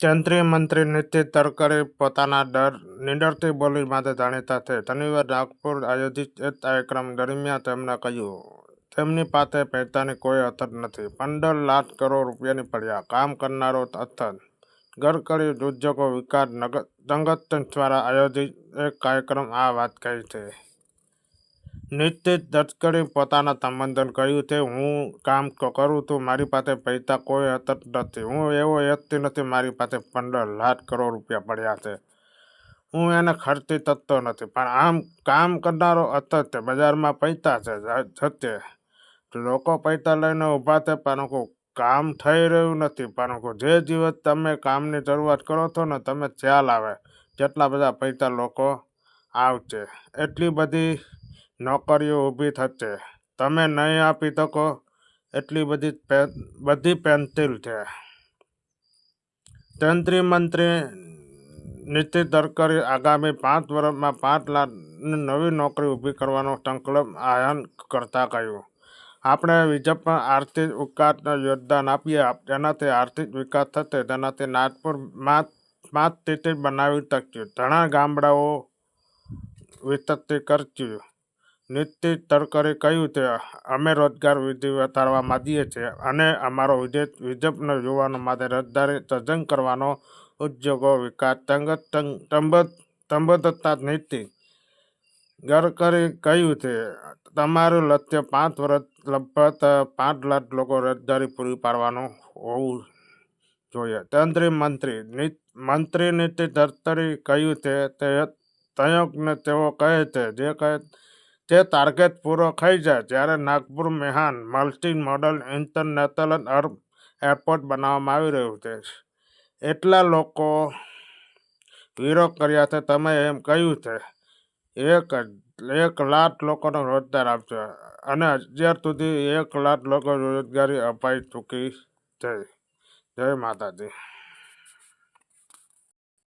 કેન્દ્રીય મંત્રી નીતિન ગડકરી પોતાના ડર નિડરથી બોલી માટે જાણીતા છે. શનિવાર નાગપુર આયોજિત એક કાર્યક્રમ દરમિયાન તેમણે કહ્યું, તેમની પાસે પૈસાની કોઈ અસર નથી. પંદર લાખ કરોડ રૂપિયાની પડ્યા કામ કરનારો અથત ગડકરી ઉદ્યોગો વિકાસ નગર સંગઠન દ્વારા આયોજિત એક કાર્યક્રમ. આ વાત કહી છે. નીતિન ગડકરી પોતાના સંબંધન કહ્યું છે. હું કામ કરું છું. મારી પાસે પૈસા કોઈ અછત નથી. હું એવો વ્યક્તિ નથી. મારી પાસે પંદર લાખ કરોડ રૂપિયા પડ્યા છે. હું એને ખર્ચી થતો નથી. પણ આમ કામ કરનારો અછત છે બજારમાં પૈસા છે. જતે. લોકો પૈસા લઈને ઊભા છે. પરંતુ કામ થઈ રહ્યું નથી. પરંતુ જે દિવસ તમે કામની શરૂઆત કરો છો ને, તમે ખ્યાલ આવે. જેટલા બધા પૈસા લોકો આવશે. એટલી બધી નોકરીઓ ઊભી થશે. તમે નહીં આપી શકો એટલી બધી બધી પેન્સિલ છે. કેન્દ્રીય મંત્રી નીતિન ગડકરી આગામી પાંચ વર્ષમાં પાંચ લાખની નવી નોકરી ઊભી કરવાનો સંકલ્પ આયન કરતા કહ્યું. આપણે વિજપમાં આર્થિક વિકાસને યોગદાન આપીએ. તેનાથી આર્થિક વિકાસ થશે, તેનાથી નાગપુર પાંચ સ્થિતિ બનાવી શક્યું ઘણા ગામડાઓ વિતરતી કરશું. નીતિન તરકરે કહ્યું છે અમે રોજગાર વૃદ્ધિ વધારવા માંગીએ છીએ અને અમારો વિદેશ વિદેશના યુવાનો માટે રોજગારી સર્જન કરવાનો ઉદ્યોગો વિકાસ સંબંધતા નીતિ. ગડકરી કહ્યું છે તમારું લક્ષ્ય પાંચ વર્ષ લગભગ પાંચ લાખ લોકો રોજગારી પૂરી પાડવાનું હોવું જોઈએ. કેન્દ્રીય મંત્રી મંત્રી નીતિ ગડકરી કહ્યું છે તે સંયોગને તેઓ કહે છે, જે કહે તે ટાર્ગેટ પૂરો થઈ જાય જ્યારે Nagpur Mihan multi modal international airport બનાવવામાં આવી રહ્યું છે. એટલા લોકો વિરોધ કર્યા છે. તમે એમ કહ્યું છે. એક એક લાખ લોકોને રોજગાર આપશે અને અત્યાર સુધી એક લાખ લોકો રોજગારી અપાઈ ચૂકી છે. જય માતાજી.